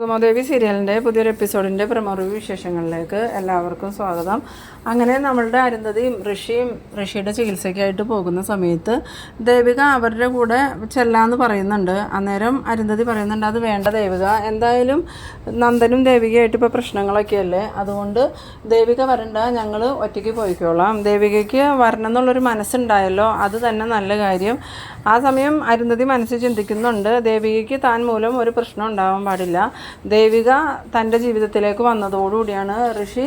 കുമാദേവി സീരിയലിന്റെ പുതിയൊരു എപ്പിസോഡിന്റെ പ്രമറിവ് വിശേഷങ്ങളിലേക്ക് എല്ലാവർക്കും സ്വാഗതം. അങ്ങനെ നമ്മളുടെ അരുന്ധതിയും ഋഷിയും ഋഷിയുടെ ചികിത്സയ്ക്കായിട്ട് പോകുന്ന സമയത്ത് ദേവിക അവരുടെ കൂടെ ചെല്ലാന്ന് പറയുന്നുണ്ട്. അന്നേരം അരുന്ധതി പറയുന്നുണ്ട് അത് വേണ്ട ദേവിക എന്തായാലും നന്ദനും ദേവികയായിട്ട് ഇപ്പോൾ പ്രശ്നങ്ങളൊക്കെയല്ലേ അതുകൊണ്ട് ദേവിക വരണ്ട ഞങ്ങൾ ഒറ്റയ്ക്ക് പോയിക്കോളാം. ദേവികയ്ക്ക് വരണം എന്നുള്ളൊരു മനസ്സുണ്ടായല്ലോ അത് തന്നെ നല്ല കാര്യം. ആ സമയം അരുന്ധതി മനസ്സ് ചിന്തിക്കുന്നുണ്ട് ദേവികയ്ക്ക് താൻ മൂലം ഒരു പ്രശ്നം ഉണ്ടാവാൻ പാടില്ല. ദേവിക തന്റെ ജീവിതത്തിലേക്ക് വന്നതോടുകൂടിയാണ് ഋഷി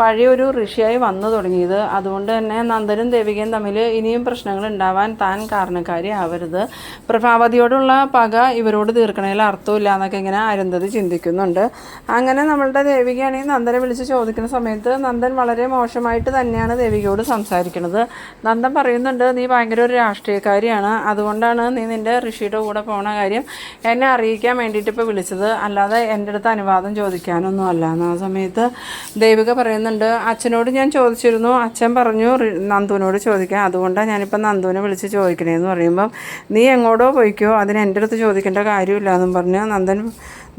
പഴയൊരു ഋഷിയായി വന്നു തുടങ്ങിയത്. അതുകൊണ്ട് തന്നെ നന്ദനും ദേവികയും തമ്മിൽ ഇനിയും പ്രശ്നങ്ങൾ ഉണ്ടാവാൻ താൻ കാരണക്കാരി ആവരുത്. പ്രഭാവതിയോടുള്ള പക ഇവരോട് തീർക്കണതിൽ അർത്ഥമില്ല എന്നൊക്കെ ഇങ്ങനെ അരുന്ധതി ചിന്തിക്കുന്നുണ്ട്. അങ്ങനെ നമ്മളുടെ ദേവികയാണെങ്കിൽ നന്ദനെ വിളിച്ച് ചോദിക്കുന്ന സമയത്ത് നന്ദൻ വളരെ മോശമായിട്ട് തന്നെയാണ് ദേവികയോട് സംസാരിക്കുന്നത് നന്ദൻ പറയുന്നുണ്ട് നീ ഭയങ്കര ഒരു രാഷ്ട്രീയക്കാരിയാണ്. അതുകൊണ്ടാണ് നീ നിന്റെ ഋഷിയുടെ കൂടെ പോണ കാര്യം എന്നെ അറിയിക്കാൻ വേണ്ടിയിട്ട് ഇപ്പോൾ വിളിച്ചത്. അല്ലാതെ എന്റെ അടുത്ത് അനുവാദം ചോദിക്കാനൊന്നും അല്ല. എന്ന ആ സമയത്ത് ദേവിക പറയുന്നുണ്ട്. അച്ഛനോട് ഞാൻ ചോദിച്ചിരുന്നു. അച്ഛൻ പറഞ്ഞു നന്ദുവിനോട് ചോദിക്കാം. അതുകൊണ്ടാണ് ഞാനിപ്പോൾ നന്ദുവിനെ വിളിച്ച് ചോദിക്കണേന്ന് പറയുമ്പം നീ എങ്ങോട്ടോ പോയിക്കോ. അതിന് എന്റെ അടുത്ത് ചോദിക്കേണ്ട കാര്യമില്ല എന്നും പറഞ്ഞ് നന്ദൻ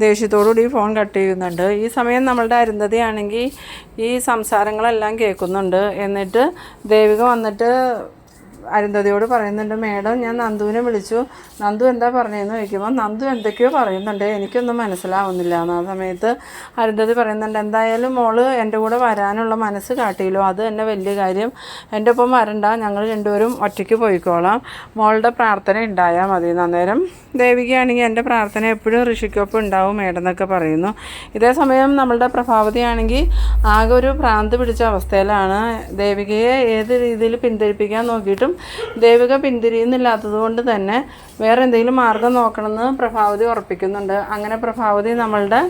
ദേഷ്യത്തോടുകൂടി ഫോൺ കട്ട് ചെയ്യുന്നുണ്ട്. ഈ സമയം നമ്മളുടെ അരുന്ധതയാണെങ്കിൽ ഈ സംസാരങ്ങളെല്ലാം കേൾക്കുന്നുണ്ട്. എന്നിട്ട് ദേവിക വന്നിട്ട് അരുന്ധതിയോട് പറയുന്നുണ്ട് മേഡം ഞാൻ നന്ദുവിനെ വിളിച്ചു. നന്ദു എന്താ പറഞ്ഞതെന്ന് ചോദിക്കുമ്പോൾ നന്ദു എന്തൊക്കെയോ പറയുന്നുണ്ട്. എനിക്കൊന്നും മനസ്സിലാവുന്നില്ല. എന്ന് ആ സമയത്ത് അരുന്ധതി പറയുന്നുണ്ട് എന്തായാലും മോൾ എന്റെ കൂടെ വരാനുള്ള മനസ്സ് കാട്ടിയല്ലോ. അത് തന്നെ വലിയ കാര്യം. എന്റെ ഒപ്പം വരണ്ട. ഞങ്ങൾ രണ്ടുപേരും ഒറ്റയ്ക്ക് പോയിക്കോളാം. മോളുടെ പ്രാർത്ഥന ഉണ്ടായാൽ മതി. അന്നേരം ദേവികയാണെങ്കിൽ എന്റെ പ്രാർത്ഥന എപ്പോഴും ഋഷിക്കൊപ്പം ഉണ്ടാവും മേഡം എന്നൊക്കെ പറയുന്നു. ഇതേ സമയം നമ്മളുടെ പ്രഭാവതിയാണെങ്കിൽ ആകെ ഒരു ഭ്രാന്ത് പിടിച്ച അവസ്ഥയിലാണ് ദേവികയെ ഏത് രീതിയിൽ പിന്തിരിപ്പിക്കാൻ നോക്കിയിട്ടും ദേവിക പിന്തിരിയുന്നില്ലാത്തത് കൊണ്ട് തന്നെ വേറെ എന്തെങ്കിലും മാർഗം നോക്കണമെന്ന് പ്രഭാവതി ഉറപ്പിക്കുന്നുണ്ട്. അങ്ങനെ പ്രഭാവതി നമ്മളുടെ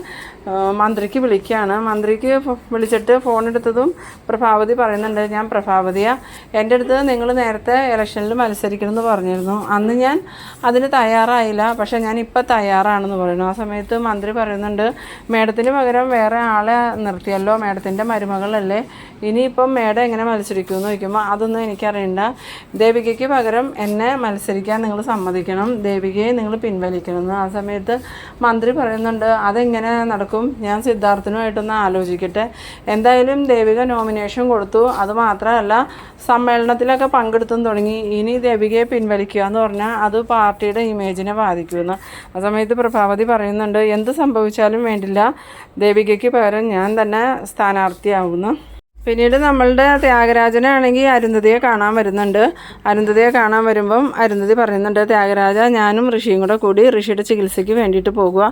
മന്ത്രിക്ക് വിളിക്കുകയാണ്. മന്ത്രിക്ക് വിളിച്ചിട്ട് ഫോൺ എടുത്തതും പ്രഭാവതി പറയുന്നുണ്ട് ഞാൻ പ്രഭാവതിയാ. എന്റെ അടുത്ത് നിങ്ങൾ നേരത്തെ ഇലക്ഷനിൽ മത്സരിക്കണമെന്ന് പറഞ്ഞിരുന്നു. അന്ന് ഞാൻ അതിന് തയ്യാറായില്ല. പക്ഷേ ഞാൻ ഇപ്പം തയ്യാറാണെന്ന് പറയുന്നു. ആ സമയത്ത് മന്ത്രി പറയുന്നുണ്ട് മേഡത്തിന് പകരം വേറെ ആളെ നിർത്തിയല്ലോ. മേഡത്തിന്റെ മരുമകളല്ലേ. ഇനിയിപ്പം മേഡം എങ്ങനെ മത്സരിക്കുമെന്ന് ചോദിക്കുമ്പോൾ അതൊന്നും എനിക്കറിയണ്ട. ദേവികയ്ക്ക് പകരം എന്നെ മത്സരിക്കാൻ നിങ്ങൾ സമ്മതിക്കണം. ദേവികയെ നിങ്ങൾ പിൻവലിക്കണമെന്ന്. ആ സമയത്ത് മന്ത്രി പറയുന്നുണ്ട് അതെങ്ങനെ നടക്കും? ഞാൻ സിദ്ധാർത്ഥനുമായിട്ടൊന്ന് ആലോചിക്കട്ടെ. എന്തായാലും ദേവിക നോമിനേഷൻ കൊടുത്തു. അതുമാത്രമല്ല സമ്മേളനത്തിലൊക്കെ പങ്കെടുത്തും തുടങ്ങി. ഇനി ദേവികയെ പിൻവലിക്കുക എന്ന് പറഞ്ഞാൽ അത് പാർട്ടിയുടെ ഇമേജിനെ ബാധിക്കുമെന്ന്. ആ സമയത്ത് പ്രഭാവതി പറയുന്നുണ്ട് എന്ത് സംഭവിച്ചാലും വേണ്ടില്ല. ദേവികയ്ക്ക് പകരം ഞാൻ തന്നെ സ്ഥാനാർത്ഥിയാവുന്നു പിന്നീട് നമ്മളുടെ ത്യാഗരാജനാണെങ്കിൽ അരുന്ധതിയെ കാണാൻ വരുന്നുണ്ട്. അരുന്ധതിയെ കാണാൻ വരുമ്പം അരുന്ധതി പറയുന്നുണ്ട് ത്യാഗരാജ ഞാനും ഋഷിയും കൂടെ കൂടി ഋഷിയുടെ ചികിത്സയ്ക്ക് വേണ്ടിയിട്ട് പോകുക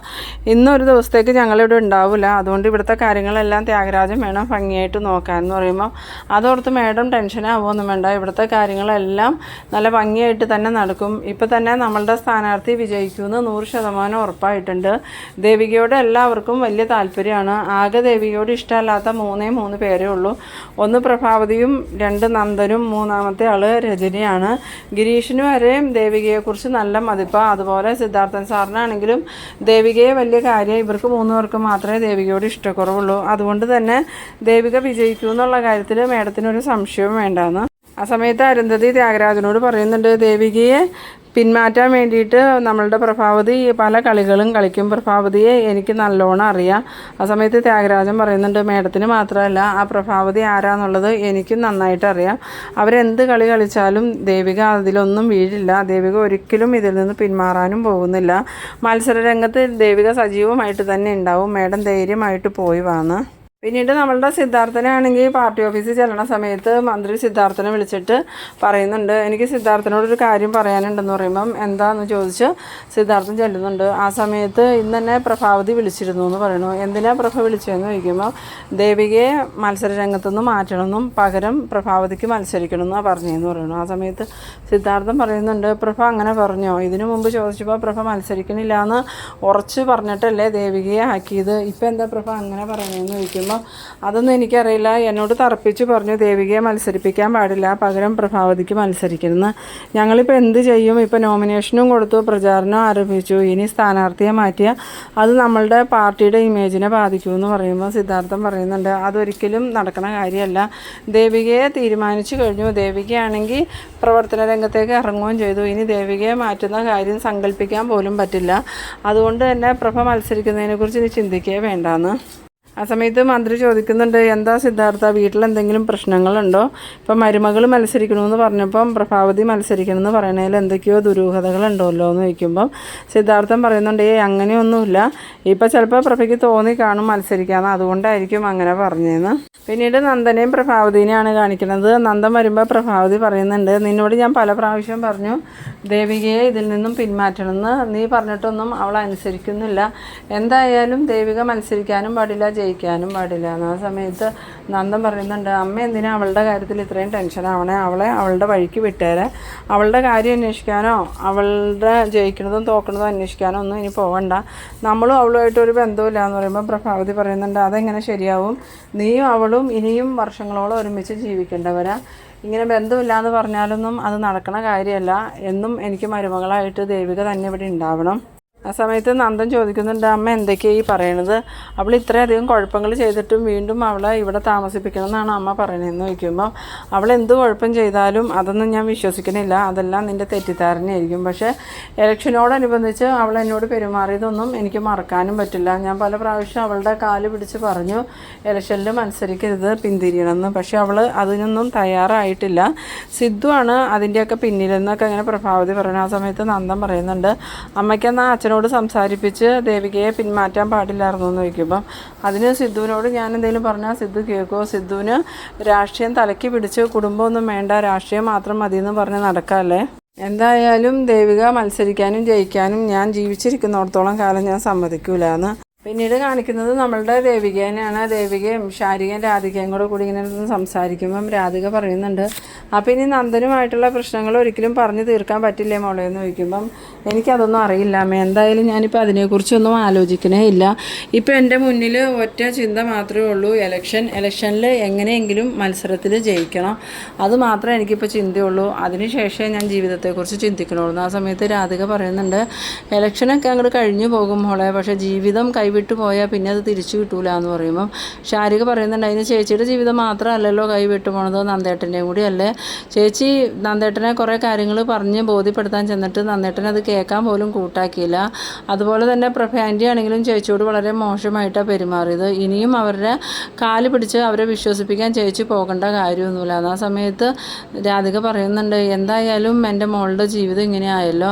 ഇന്നൊരു ദിവസത്തേക്ക് ഞങ്ങളിവിടെ ഉണ്ടാവില്ല അതുകൊണ്ട് ഇവിടുത്തെ കാര്യങ്ങളെല്ലാം ത്യാഗരാജൻ വേണം ഭംഗിയായിട്ട് നോക്കാൻ. എന്ന് പറയുമ്പോൾ അതോർത്ത് മേഡം ടെൻഷനാവുമൊന്നും വേണ്ട. ഇവിടുത്തെ കാര്യങ്ങളെല്ലാം നല്ല ഭംഗിയായിട്ട് തന്നെ നടക്കും. ഇപ്പം തന്നെ നമ്മളുടെ സ്ഥാനാർത്ഥി വിജയിക്കുമെന്ന് നൂറ് ശതമാനം ഉറപ്പായിട്ടുണ്ട്. ദേവികയോട് എല്ലാവർക്കും വലിയ താല്പര്യമാണ്. ആകെ ദേവികയോട് ഇഷ്ടമല്ലാത്ത മൂന്നേ മൂന്ന് പേരേ ഉള്ളൂ. ഒന്ന് പ്രഭാവതിയും രണ്ട് നന്ദനും മൂന്നാമത്തെ ആൾ രജനിയാണ്. ഗിരീഷിന് വരെയും ദേവികയെക്കുറിച്ച് നല്ല മതിപ്പാണ് അതുപോലെ സിദ്ധാർത്ഥൻ സാറിനാണെങ്കിലും ദേവികയെ വലിയ കാര്യം ഇവർക്ക് മൂന്ന് പേർക്ക് മാത്രമേ ദേവികയോട് ഇഷ്ടക്കുറവുള്ളൂ. അതുകൊണ്ട് തന്നെ ദേവിക വിജയിക്കൂ എന്നുള്ള കാര്യത്തിൽ മേഡത്തിനൊരു സംശയവും വേണ്ടാന്ന്. ആ സമയത്ത് അരുന്ധതി ത്യാഗരാജനോട് പറയുന്നുണ്ട് ദേവികയെ പിന്മാറ്റാൻ വേണ്ടിയിട്ട് നമ്മളുടെ പ്രഭാവതി പല കളികളും കളിക്കും. പ്രഭാവതിയെ എനിക്ക് നല്ലോണം അറിയാം. ആ സമയത്ത് ത്യാഗരാജൻ പറയുന്നുണ്ട് മേഡത്തിന് മാത്രമല്ല ആ പ്രഭാവതി ആരാന്നുള്ളത് എനിക്കും നന്നായിട്ട് അറിയാം. അവരെന്ത് കളി കളിച്ചാലും ദേവിക അതിലൊന്നും വീഴില്ല. ദേവിക ഒരിക്കലും ഇതിൽ നിന്ന് പിന്മാറാനും പോകുന്നില്ല. മത്സരരംഗത്ത് ദേവിക സജീവമായിട്ട് തന്നെ ഉണ്ടാവും. മേഡം ധൈര്യമായിട്ട് പോയി വാന്ന്. പിന്നീട് നമ്മളുടെ സിദ്ധാർത്ഥനാണെങ്കിൽ പാർട്ടി ഓഫീസിൽ ചെല്ലണ സമയത്ത് മന്ത്രി സിദ്ധാർത്ഥനെ വിളിച്ചിട്ട് പറയുന്നുണ്ട്. എനിക്ക് സിദ്ധാർത്ഥനോടൊരു കാര്യം പറയാനുണ്ടെന്ന് പറയുമ്പം എന്താന്ന് ചോദിച്ച് സിദ്ധാർത്ഥൻ ചെല്ലുന്നുണ്ട്. ആ സമയത്ത് ഇന്ന് തന്നെ പ്രഭാവതി വിളിച്ചിരുന്നു എന്ന് പറയുന്നു. എന്തിനാ പ്രഭ വിളിച്ചതെന്ന് ചോദിക്കുമ്പോൾ ദേവികയെ മത്സര രംഗത്തുനിന്ന് മാറ്റണമെന്നും പകരം പ്രഭാവതിക്ക് മത്സരിക്കണമെന്നാണ് പറഞ്ഞതെന്ന് പറയുന്നു. ആ സമയത്ത് സിദ്ധാർത്ഥൻ പറയുന്നുണ്ട് പ്രഭ അങ്ങനെ പറഞ്ഞോ? ഇതിനു മുമ്പ് ചോദിച്ചപ്പോൾ പ്രഭ മത്സരിക്കണില്ല എന്ന് ഉറച്ച് പറഞ്ഞിട്ടല്ലേ ദേവികയെ ആക്കിയത്? ഇപ്പം എന്താ പ്രഭ അങ്ങനെ പറയണമെന്ന് ചോദിക്കുമ്പോൾ ചോദിക്കുമ്പോൾ അതൊന്നും എനിക്കറിയില്ല. എന്നോട് തറപ്പിച്ച് പറഞ്ഞു ദേവികയെ മത്സരിപ്പിക്കാൻ പാടില്ല. പകരം പ്രഭാവതിക്ക് മത്സരിക്കുന്നത് ഞങ്ങളിപ്പോൾ എന്ത് ചെയ്യും? ഇപ്പോൾ നോമിനേഷനും കൊടുത്തു പ്രചാരണം ആരംഭിച്ചു. ഇനി സ്ഥാനാർത്ഥിയെ മാറ്റിയ അത് നമ്മളുടെ പാർട്ടിയുടെ ഇമേജിനെ ബാധിക്കൂ എന്ന് പറയുമ്പോൾ സിദ്ധാർത്ഥം പറയുന്നുണ്ട്. അതൊരിക്കലും നടക്കണ കാര്യമല്ല. ദേവികയെ തീരുമാനിച്ചു കഴിഞ്ഞു. ദേവികയാണെങ്കിൽ പ്രവർത്തന രംഗത്തേക്ക് ഇറങ്ങുകയും ചെയ്തു. ഇനി ദേവികയെ മാറ്റുന്ന കാര്യം സങ്കല്പിക്കാൻ പോലും പറ്റില്ല. അതുകൊണ്ട് തന്നെ പ്രഭ മത്സരിക്കുന്നതിനെക്കുറിച്ച് ഇനി ചിന്തിക്കുകയേ വേണ്ടാന്ന്. ആ സമയത്ത് മന്ത്രി ചോദിക്കുന്നുണ്ട് എന്താ സിദ്ധാർത്ഥ വീട്ടിൽ എന്തെങ്കിലും പ്രശ്നങ്ങളുണ്ടോ? ഇപ്പം മരുമകൾ മത്സരിക്കണമെന്ന് പറഞ്ഞപ്പം പ്രഭാവതി മത്സരിക്കണമെന്ന് പറയണതിൽ എന്തൊക്കെയോ ദുരൂഹതകളുണ്ടല്ലോ എന്ന് ചോദിക്കുമ്പം സിദ്ധാർത്ഥൻ പറയുന്നുണ്ട് ഏ അങ്ങനെയൊന്നുമില്ല. ഇപ്പം ചിലപ്പോൾ പ്രഭയ്ക്ക് തോന്നി കാണും മത്സരിക്കാമെന്ന് അതുകൊണ്ടായിരിക്കും അങ്ങനെ പറഞ്ഞതെന്ന് പിന്നീട് നന്ദനെയും പ്രഭാവതിനെയാണ് കാണിക്കുന്നത്. നന്ദൻ വരുമ്പോൾ പ്രഭാവതി പറയുന്നുണ്ട് നിന്നോട് ഞാൻ പല പ്രാവശ്യം പറഞ്ഞു ദേവികയെ ഇതിൽ നിന്നും പിന്മാറ്റണമെന്ന്. നീ പറഞ്ഞിട്ടൊന്നും അവൾ അനുസരിക്കുന്നില്ല. എന്തായാലും ദേവിക മത്സരിക്കാനും പാടില്ല ജയിക്കാനും പാടില്ല. ആ സമയത്ത് നന്ദൻ പറയുന്നുണ്ട് അമ്മ എന്തിനാ അവളുടെ കാര്യത്തിൽ ഇത്രയും ടെൻഷൻ ആവണേ? അവളെ അവളുടെ വഴിക്ക് വിട്ടേരെ. അവളുടെ കാര്യം അന്വേഷിക്കാനോ അവളുടെ ജയിക്കണതും തോക്കണതും അന്വേഷിക്കാനോ ഒന്നും ഇനി പോകണ്ട നമ്മളും അവളുമായിട്ട് ഒരു ബന്ധമില്ല എന്ന് പറയുമ്പോൾ പ്രഭാവതി പറയുന്നുണ്ട് അതെങ്ങനെ ശരിയാവും? നീയും അവളും ഇനിയും വർഷങ്ങളോളം ഒരുമിച്ച് ജീവിക്കേണ്ടവരാ. ഇങ്ങനെ ബന്ധമില്ല എന്ന് പറഞ്ഞാലൊന്നും അത് നടക്കണ കാര്യമല്ല. എന്നും എനിക്ക് മരുമകളായിട്ട് ദേവിക തന്നെ ഇവിടെ ഉണ്ടാവണം. ആ സമയത്ത് നന്ദൻ ചോദിക്കുന്നുണ്ട് അമ്മ എന്തൊക്കെയാണ് ഈ പറയണത്? അവൾ ഇത്രയധികം കുഴപ്പങ്ങൾ ചെയ്തിട്ടും വീണ്ടും അവളെ ഇവിടെ താമസിപ്പിക്കണം എന്നാണ് അമ്മ പറയണതെന്ന് ചോദിക്കുമ്പോൾ അവൾ എന്ത് കുഴപ്പം ചെയ്താലും അതൊന്നും ഞാൻ വിശ്വസിക്കണില്ല അതെല്ലാം നിന്റെ തെറ്റിദ്ധാരണയായിരിക്കും. പക്ഷേ ഇലക്ഷനോടനുബന്ധിച്ച് അവൾ എന്നോട് പെരുമാറിയതൊന്നും എനിക്ക് മറക്കാനും പറ്റില്ല. ഞാൻ പല പ്രാവശ്യം അവളുടെ കാൽ പിടിച്ച് പറഞ്ഞു ഇലക്ഷനിൽ മത്സരിക്കരുത് പിന്തിരിയണമെന്ന്. പക്ഷേ അവൾ അതിനൊന്നും തയ്യാറായിട്ടില്ല. സിദ്ധുവാണ് അതിന്റെയൊക്കെ പിന്നിലെന്നൊക്കെ അങ്ങനെ പ്രഭാവതി പറയുന്നത് ആ സമയത്ത് നന്ദൻ പറയുന്നുണ്ട് അമ്മയ്ക്കെന്നാ അച്ഛനോട് സംസാരിപ്പിച്ച് ദേവികയെ പിന്മാറ്റാൻ പാടില്ലായിരുന്നു എന്ന് ചോദിക്കുമ്പം അതിന് സിദ്ധുവിനോട് ഞാൻ എന്തെങ്കിലും പറഞ്ഞാൽ സിദ്ധു കേൾക്കുമോ സിദ്ധുവിന് രാഷ്ട്രീയം തലയ്ക്ക് പിടിച്ച് കുടുംബമൊന്നും വേണ്ട രാഷ്ട്രീയം മാത്രം മതി എന്ന് പറഞ്ഞ് നടക്കാല്ലേ? എന്തായാലും ദേവിക മത്സരിക്കാനും ജയിക്കാനും ഞാൻ ജീവിച്ചിരിക്കുന്നിടത്തോളം കാലം ഞാൻ സമ്മതിക്കൂല എന്ന് പിന്നീട് കാണിക്കുന്നത് നമ്മളുടെ ദേവികേനെയാണ് ദേവികയും ശാരികയും രാധികയും കൂടെ കൂടി ഇങ്ങനെ സംസാരിക്കുമ്പം രാധിക പറയുന്നുണ്ട് അപ്പം ഇനി നന്ദനുമായിട്ടുള്ള പ്രശ്നങ്ങൾ ഒരിക്കലും പറഞ്ഞു തീർക്കാൻ പറ്റില്ലേ മോളെ? എന്ന് ചോദിക്കുമ്പം എനിക്കതൊന്നും അറിയില്ല അമ്മ. എന്തായാലും ഞാനിപ്പോൾ അതിനെക്കുറിച്ചൊന്നും ആലോചിക്കണേ ഇല്ല. ഇപ്പം എന്റെ മുന്നിൽ ഒറ്റ ചിന്ത മാത്രമേ ഉള്ളൂ. എലക്ഷൻ എലക്ഷനിൽ എങ്ങനെയെങ്കിലും മത്സരത്തിൽ ജയിക്കണം. അത് മാത്രമേ എനിക്കിപ്പോൾ ചിന്തയുള്ളൂ. അതിനുശേഷമേ ഞാൻ ജീവിതത്തെക്കുറിച്ച് ചിന്തിക്കണുള്ളൂ. ആ സമയത്ത് രാധിക പറയുന്നുണ്ട് എലക്ഷനൊക്കെ അങ്ങോട്ട് കഴിഞ്ഞു പോകും മോളെ. പക്ഷേ ജീവിതം കൈവിട്ട് പോയാൽ പിന്നെ അത് തിരിച്ചു കിട്ടൂല എന്ന് പറയുമ്പം ഷാരിക അതിന് ചേച്ചിയുടെ ജീവിതം മാത്രമല്ലല്ലോ കൈവിട്ട് പോണത് നന്ദേട്ടന്റെയും കൂടി അല്ലേ? ചേച്ചി നന്ദേട്ടനെ കുറേ കാര്യങ്ങൾ പറഞ്ഞ് ബോധ്യപ്പെടുത്താൻ ചെന്നിട്ട് നന്ദേട്ടൻ അത് കേൾക്കാൻ പോലും കൂട്ടാക്കിയില്ല. അതുപോലെ തന്നെ പ്രഭ ആണെങ്കിലും ചേച്ചിയോട് വളരെ മോശമായിട്ടാണ് പെരുമാറിയത്. ഇനിയും അവരുടെ കാൽ പിടിച്ച് അവരെ വിശ്വസിപ്പിക്കാൻ ചേച്ചി പോകേണ്ട കാര്യമൊന്നുമില്ല. ആ സമയത്ത് രാധിക പറയുന്നുണ്ട് എന്തായാലും എന്റെ മോളുടെ ജീവിതം ഇങ്ങനെ ആയല്ലോ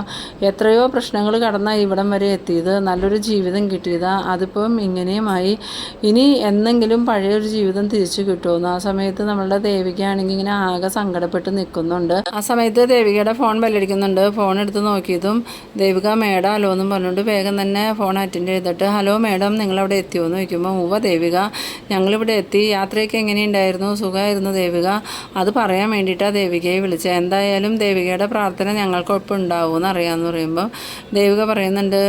എത്രയോ പ്രശ്നങ്ങൾ കടന്നാണ് ഇവിടം വരെ എത്തിയത്. നല്ലൊരു ജീവിതം കിട്ടിയതാ. അതിപ്പം ഇങ്ങനെയുമായി ഇനി എന്നെങ്കിലും പഴയൊരു ജീവിതം തിരിച്ചു കിട്ടുമെന്ന്. ആ സമയത്ത് നമ്മളുടെ ദേവികയാണെങ്കിൽ ഇങ്ങനെ ആകെ സങ്കടപ്പെട്ട് നിൽക്കുന്നുണ്ട്. ആ സമയത്ത് ദേവികയുടെ ഫോൺ ബെല്ലടിക്കുന്നുണ്ട്. ഫോൺ എടുത്ത് നോക്കിയതും ദേവിക മേഡം ഹലോ എന്നും പറഞ്ഞുകൊണ്ട് വേഗം തന്നെ ഫോൺ അറ്റൻഡ് ചെയ്തിട്ട് ഹലോ മേഡം നിങ്ങളവിടെ എത്തിയോ? എന്ന് ചോദിക്കുമ്പോൾ ഉവ ദേവിക ഞങ്ങളിവിടെ എത്തി. യാത്രയൊക്കെ എങ്ങനെയുണ്ടായിരുന്നു? സുഖമായിരുന്നു ദേവിക? അത് പറയാൻ വേണ്ടിയിട്ടാണ് ദേവികയെ വിളിച്ചത് എന്തായാലും ദേവികയുടെ പ്രാർത്ഥന ഞങ്ങൾക്കൊപ്പം ഉണ്ടാവുമെന്ന് അറിയാമെന്ന് പറയുമ്പോൾ ദേവിക പറയുന്നുണ്ട്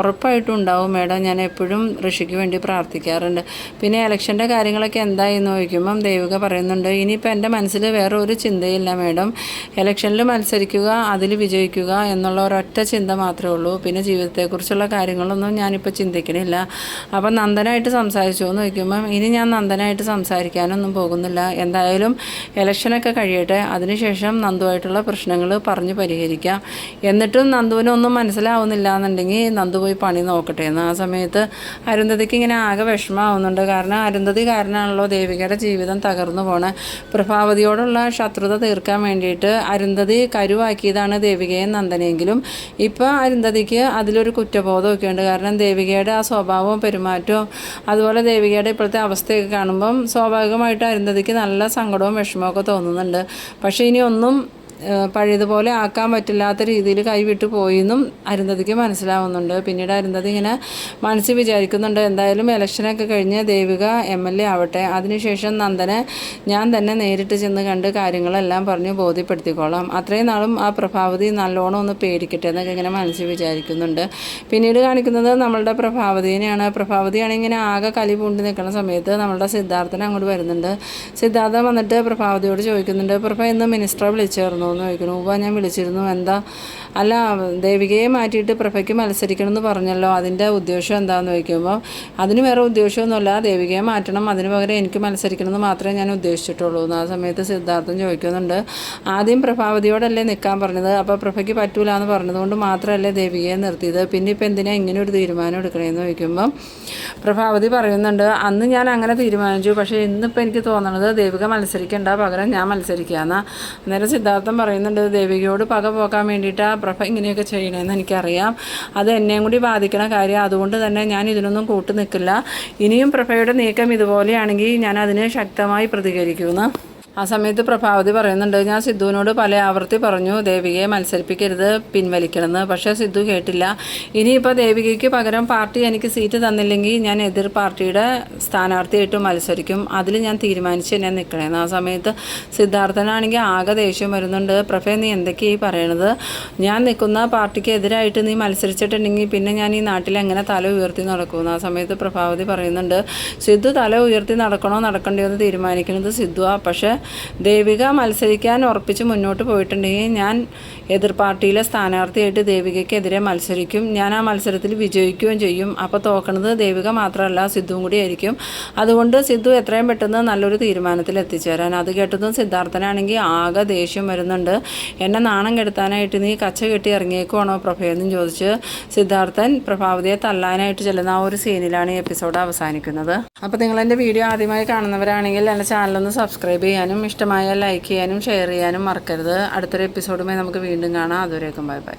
ഉറപ്പായിട്ടും ഉണ്ടാവും മേഡം. ഞാൻ എപ്പോഴും ഋഷിക്ക് വേണ്ടി പ്രാർത്ഥിക്കാറുണ്ട്. പിന്നെ ഇലക്ഷന്റെ കാര്യങ്ങളൊക്കെ എന്തായി എന്ന് ചോദിക്കുമ്പം ദേവിക പറയുന്നുണ്ട് ഇനിയിപ്പോൾ എന്റെ മനസ്സിൽ വേറെ ഒരു ചിന്തയില്ല മേഡം. ഇലക്ഷനിൽ മത്സരിക്കുക അതിൽ വിജയിക്കുക എന്നുള്ള ഒരൊറ്റ ചിന്ത മാത്രമേ ഉള്ളൂ. പിന്നെ ജീവിതത്തെക്കുറിച്ചുള്ള കാര്യങ്ങളൊന്നും ഞാനിപ്പോൾ ചിന്തിക്കണില്ല. അപ്പം നന്ദനായിട്ട് സംസാരിച്ചു എന്ന് ചോദിക്കുമ്പം ഇനി ഞാൻ നന്ദനായിട്ട് സംസാരിക്കാനൊന്നും പോകുന്നില്ല. എന്തായാലും ഇലക്ഷനൊക്കെ കഴിയട്ടെ. അതിനുശേഷം നന്ദുവായിട്ടുള്ള പ്രശ്നങ്ങൾ പറഞ്ഞ് പരിഹരിക്കാം. എന്നിട്ടും നന്ദുവിനൊന്നും മനസ്സിലാവുന്നില്ല എന്നുണ്ടെങ്കിൽ നന്ദു പോയി പണി നോക്കട്ടെ എന്ന്. ആ സമയത്ത് അരുന്ധതിക്ക് ഇങ്ങനെ ആകെ വിഷമമാവുന്നുണ്ട്. കാരണം അരുന്ധതി കാരണമാണല്ലോ ദേവികയുടെ ജീവിതം തകർന്നു പോണേ. പ്രഭാവതിയോടുള്ള ശത്രുത തീർക്കാൻ വേണ്ടിയിട്ട് അരുന്ധതി കരുവാക്കിയതാണ് ദേവികയും നന്ദനെങ്കിലും. ഇപ്പോൾ അരുന്ധതിക്ക് അതിലൊരു കുറ്റബോധമൊക്കെ ഉണ്ട്. കാരണം ദേവികയുടെ ആ സ്വഭാവവും പെരുമാറ്റവും അതുപോലെ ദേവികയുടെ ഇപ്പോഴത്തെ അവസ്ഥയൊക്കെ കാണുമ്പം സ്വാഭാവികമായിട്ട് അരുന്ധതിക്ക് നല്ല സങ്കടവും വിഷമമൊക്കെ തോന്നുന്നുണ്ട്. പക്ഷേ ഇനി ഒന്നും പഴയതുപോലെ ആക്കാൻ പറ്റില്ലാത്ത രീതിയിൽ കൈവിട്ട് പോയെന്നും അരുന്ധതിക്ക് മനസ്സിലാവുന്നുണ്ട്. പിന്നീട് അരുന്ധതി ഇങ്ങനെ മനസ്സിൽ വിചാരിക്കുന്നുണ്ട് എന്തായാലും ഇലക്ഷനൊക്കെ കഴിഞ്ഞ് ദേവിക എം എൽ എ ആവട്ടെ. അതിനുശേഷം നന്ദനെ ഞാൻ തന്നെ നേരിട്ട് ചെന്ന് കണ്ട് കാര്യങ്ങളെല്ലാം പറഞ്ഞ് ബോധ്യപ്പെടുത്തിക്കോളാം. അത്രയും നാളും ആ പ്രഭാവതി നല്ലോണം ഒന്ന് പേടിക്കട്ടെ എന്നൊക്കെ ഇങ്ങനെ മനസ്സിൽ വിചാരിക്കുന്നുണ്ട്. പിന്നീട് കാണിക്കുന്നത് നമ്മളുടെ പ്രഭാവതിനെയാണ്. പ്രഭാവതിയാണ് ഇങ്ങനെ ആകെ കലി പൂണ്ടി നിൽക്കുന്ന സമയത്ത് നമ്മളുടെ സിദ്ധാർത്ഥൻ അങ്ങോട്ട് വരുന്നുണ്ട്. സിദ്ധാർത്ഥൻ വന്നിട്ട് പ്രഭാവതിയോട് ചോദിക്കുന്നുണ്ട് പ്രഭ ഇന്ന് മിനിസ്റ്ററെ വിളിച്ചായിരുന്നു? എന്ന് ചോദിക്കുന്നു ഉവ ഞാൻ വിളിച്ചിരുന്നു എന്താ? അല്ല ദേവികയെ മാറ്റിയിട്ട് പ്രഭയ്ക്ക് മത്സരിക്കണം എന്ന് പറഞ്ഞല്ലോ അതിന്റെ ഉദ്ദേശം എന്താണെന്ന് ചോദിക്കുമ്പോൾ അതിന് വേറെ ഉദ്ദേശമൊന്നുമില്ല ദേവികയെ മാറ്റണം അതിന് പകരം എനിക്ക് മത്സരിക്കണം എന്ന് മാത്രമേ ഞാൻ ഉദ്ദേശിച്ചിട്ടുള്ളൂ ആ സമയത്ത് സിദ്ധാർത്ഥൻ ചോദിക്കുന്നുണ്ട്. ആദ്യം പ്രഭാവതിയോടല്ലേ നിൽക്കാൻ പറഞ്ഞത്? അപ്പോൾ പ്രഭയ്ക്ക് പറ്റൂല എന്ന് പറഞ്ഞതുകൊണ്ട് മാത്രമല്ലേ ദേവികയെ നിർത്തിയത്? പിന്നെ ഇപ്പം എന്തിനാ ഇങ്ങനെ ഒരു തീരുമാനം എടുക്കണേന്ന് ചോദിക്കുമ്പം പ്രഭാവതി പറയുന്നുണ്ട് അന്ന് ഞാൻ അങ്ങനെ തീരുമാനിച്ചു പക്ഷേ ഇന്നിപ്പോൾ എനിക്ക് തോന്നണത് ദേവിക മത്സരിക്കേണ്ട പകരം ഞാൻ മത്സരിക്കുക എന്നാൽ അന്നേരം സിദ്ധാർത്ഥൻ പറയുന്നുണ്ട് ദേവികയോട് പക പോക്കാൻ ആ പ്രഭ ഇങ്ങനെയൊക്കെ ചെയ്യണമെന്ന് എനിക്കറിയാം. അത് എന്നെയും കൂടി ബാധിക്കണ കാര്യം അതുകൊണ്ട് തന്നെ ഞാൻ ഇതിനൊന്നും കൂട്ടു നിൽക്കില്ല ഇനിയും പ്രഭയുടെ നീക്കം ഇതുപോലെയാണെങ്കിൽ ഞാൻ അതിനെ ശക്തമായി പ്രതികരിക്കുമെന്ന് ആ സമയത്ത് പ്രഭാവതി പറയുന്നുണ്ട് ഞാൻ സിദ്ധുവിനോട് പല ആവർത്തി പറഞ്ഞു ദേവികയെ മത്സരിപ്പിക്കരുത് പിൻവലിക്കണമെന്ന്. പക്ഷേ സിദ്ധു കേട്ടില്ല. ഇനിയിപ്പോൾ ദേവികയ്ക്ക് പകരം പാർട്ടി എനിക്ക് സീറ്റ് തന്നില്ലെങ്കിൽ ഞാൻ എതിർ പാർട്ടിയുടെ സ്ഥാനാർത്ഥിയായിട്ട് മത്സരിക്കും. അതിൽ ഞാൻ തീരുമാനിച്ച് തന്നെ നിൽക്കണേന്ന് ആ സമയത്ത് സിദ്ധാർത്ഥനാണെങ്കിൽ ആകെ ദേഷ്യം വരുന്നുണ്ട്. പ്രഭേ നീ എന്തൊക്കെയാ ഈ പറയണത്? ഞാൻ നിൽക്കുന്ന പാർട്ടിക്ക് എതിരായിട്ട് നീ മത്സരിച്ചിട്ടുണ്ടെങ്കിൽ പിന്നെ ഞാൻ ഈ നാട്ടിൽ എങ്ങനെ തല ഉയർത്തി നടക്കുമെന്ന്. ആ സമയത്ത് പ്രഭാവതി പറയുന്നുണ്ട് സിദ്ധു തല ഉയർത്തി നടക്കണോ നടക്കണ്ടോ എന്ന് തീരുമാനിക്കുന്നത് സിദ്ധുവാണ് പക്ഷേ ദേവിക മത്സരിക്കാൻ ഉറപ്പിച്ച് മുന്നോട്ട് പോയിട്ടുണ്ടെങ്കിൽ ഞാൻ എതിർ പാർട്ടിയിലെ സ്ഥാനാർത്ഥിയായിട്ട് ദേവികയ്ക്കെതിരെ മത്സരിക്കും. ഞാൻ ആ മത്സരത്തിൽ വിജയിക്കുകയും ചെയ്യും. അപ്പോൾ തോക്കണത് ദേവിക മാത്രമല്ല സിദ്ധുവും കൂടി ആയിരിക്കും. അതുകൊണ്ട് സിദ്ധു എത്രയും പെട്ടെന്ന് നല്ലൊരു തീരുമാനത്തിൽ എത്തിച്ചേരാൻ. അത് കേട്ടതും സിദ്ധാർത്ഥനാണെങ്കിൽ ആകെ ദേഷ്യം വരുന്നുണ്ട്. എന്നെ നാണം കെടുത്താനായിട്ട് നീ കച്ച കെട്ടി ഇറങ്ങിയേക്കുവാണോ പ്രഭയെന്നും ചോദിച്ച് സിദ്ധാർത്ഥൻ പ്രഭാവതിയെ തല്ലാനായിട്ട് ചെല്ലുന്ന ആ ഒരു സീനിലാണ് ഈ എപ്പിസോഡ് അവസാനിക്കുന്നത്. അപ്പോൾ നിങ്ങൾ എന്റെ വീഡിയോ ആദ്യമായി കാണുന്നവരാണെങ്കിൽ എന്റെ ചാനലൊന്ന് സബ്സ്ക്രൈബ് ചെയ്യാനും ഇഷ്ടമായാൽ ലൈക്ക് ചെയ്യാനും ഷെയർ ചെയ്യാനും മറക്കരുത്. അടുത്തൊരു എപ്പിസോഡുമായി നമുക്ക് വീണ്ടും കാണാം. അതുവരേക്കും ബൈ ബൈ